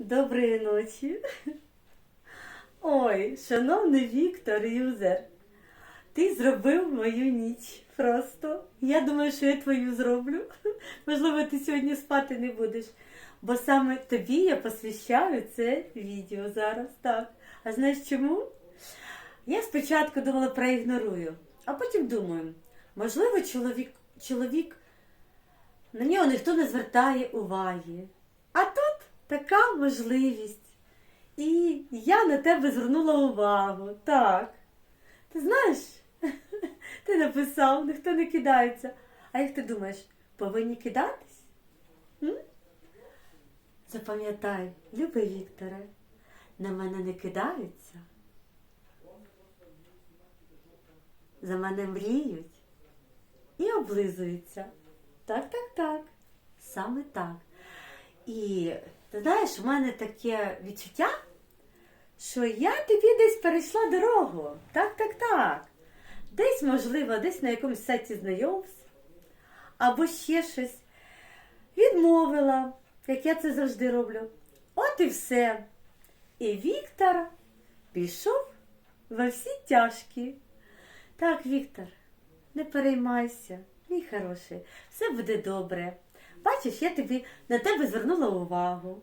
Доброї ночі. Ой, шановний Віктор Юзер, ти зробив мою ніч просто. Я думаю, що я твою зроблю. Можливо, ти сьогодні спати не будеш. Бо саме тобі я посвящаю це відео зараз. Так. А знаєш чому? Я спочатку думала проігнорую, а потім думаю, можливо, чоловік, чоловік на нього ніхто не звертає уваги. Така можливість. І я на тебе звернула увагу. Так. Ти знаєш, ти написав, ніхто не кидається. А як ти думаєш, повинні кидатись? М? Запам'ятай, любий Вікторе, на мене не кидаються. За мене мріють і облизуються. Так, так, так. Саме так. І ти знаєш, у мене таке відчуття, що я тобі десь перейшла дорогу. Так, так, так. Десь, можливо, десь на якомусь сайті знайомств, або ще щось відмовила, як я це завжди роблю. От і все. І Віктор пішов во всі тяжкі. Так, Віктор, не переймайся, мій хороший, все буде добре. Бачиш, я тобі на тебе звернула увагу.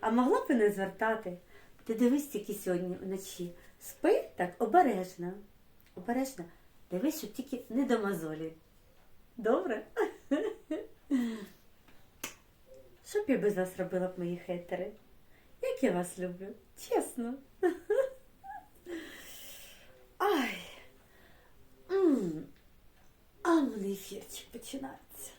А могла б не звертати. Ти дивись тільки сьогодні вночі. Спи так обережно. Обережно. Дивись, щоб тільки не до мозолі. Добре? Що б я без вас робила б, мої хейтери? Як я вас люблю, чесно. Ай. А ну, ефірчик починається.